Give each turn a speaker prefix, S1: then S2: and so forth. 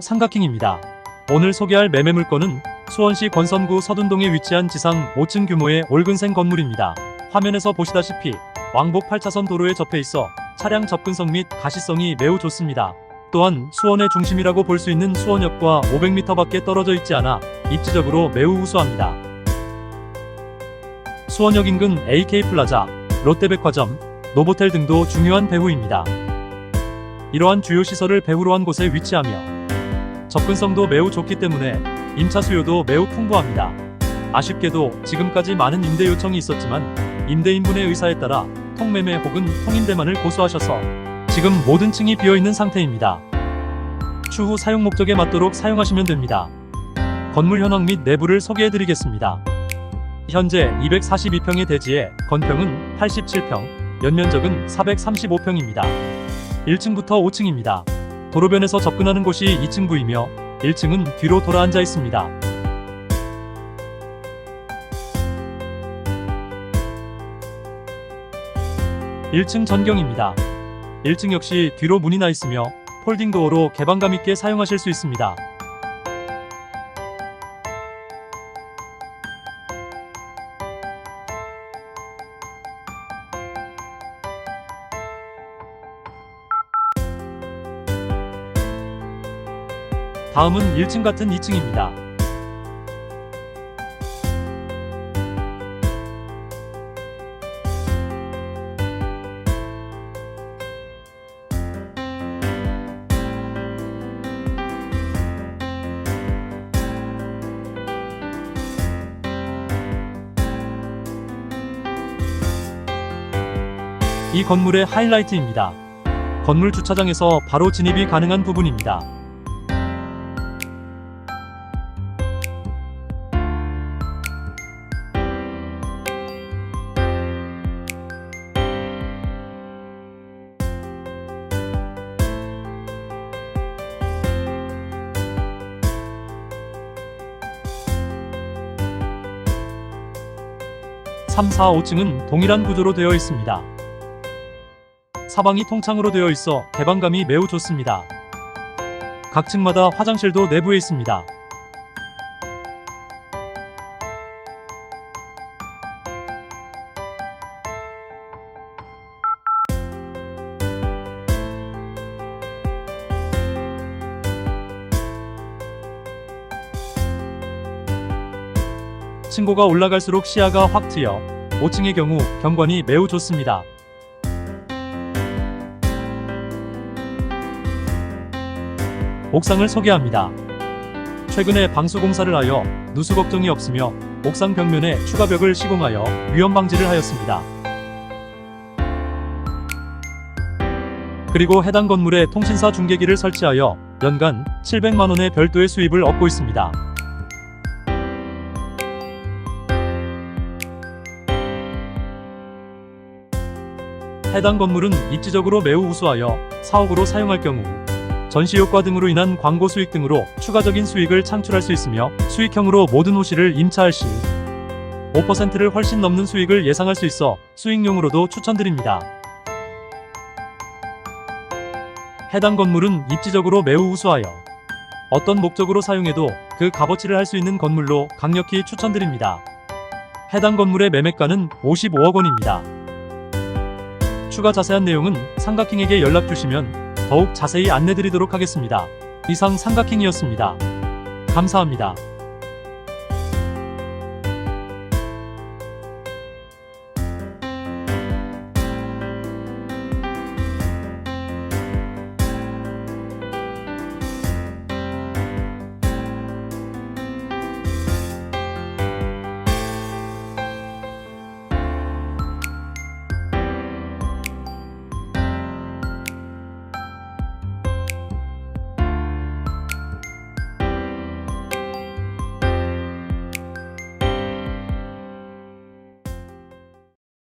S1: 삼각킹입니다. 오늘 소개할 매매 물건은 수원시 권선구 서둔동에 위치한 지상 5층 규모의 올근생 건물입니다. 화면에서 보시다시피 왕복 8차선 도로에 접해 있어 차량 접근성 및 가시성이 매우 좋습니다. 또한 수원의 중심이라고 볼 수 있는 수원역과 500m밖에 떨어져 있지 않아 입지적으로 매우 우수합니다. 수원역 인근 AK 플라자, 롯데백화점, 노보텔 등도 중요한 배후입니다. 이러한 주요 시설을 배후로 한 곳에 위치하며 접근성도 매우 좋기 때문에 임차 수요도 매우 풍부합니다. 아쉽게도 지금까지 많은 임대 요청이 있었지만 임대인분의 의사에 따라 통매매 혹은 통임대만을 고수하셔서 지금 모든 층이 비어 있는 상태입니다. 추후 사용 목적에 맞도록 사용하시면 됩니다. 건물 현황 및 내부를 소개해 드리겠습니다. 현재 242평의 대지에 건평은 87평, 연면적은 435평입니다. 1층부터 5층입니다. 도로변에서 접근하는 곳이 2층부이며 1층은 뒤로 돌아 앉아 있습니다. (1층) 전경입니다. 1층 역시 뒤로 문이 나 있으며 폴딩 도어로 개방감 있게 사용하실 수 있습니다. 다음은 1층 같은 2층입니다. 이 건물의 하이라이트입니다. 건물 주차장에서 바로 진입이 가능한 부분입니다. (3, 4, 5층은) 동일한 구조로 되어 있습니다. 사방이 통창으로 되어 있어 개방감이 매우 좋습니다. 각 층마다 화장실도 내부에 있습니다. 층고가 올라갈수록 시야가 확 트여 5층의 경우 경관이 매우 좋습니다. 옥상을 소개합니다. 최근에 방수 공사를 하여 누수 걱정이 없으며 옥상 벽면에 추가 벽을 시공하여 위험 방지를 하였습니다. 그리고 해당 건물에 통신사 중계기를 설치하여 연간 700만 원의 별도의 수입을 얻고 있습니다. 해당 건물은 입지적으로 매우 우수하여 사옥으로 사용할 경우 전시 효과 등으로 인한 광고 수익 등으로 추가적인 수익을 창출할 수 있으며 수익형으로 모든 호실을 임차할 시 5%를 훨씬 넘는 수익을 예상할 수 있어 수익용으로도 추천드립니다. 해당 건물은 입지적으로 매우 우수하여 어떤 목적으로 사용해도 그 값어치를 할 수 있는 건물로 강력히 추천드립니다. 해당 건물의 매매가는 55억 원입니다. 추가 자세한 내용은 삼각킹에게 연락 주시면 더욱 자세히 안내드리도록 하겠습니다. 이상 삼각킹이었습니다. 감사합니다.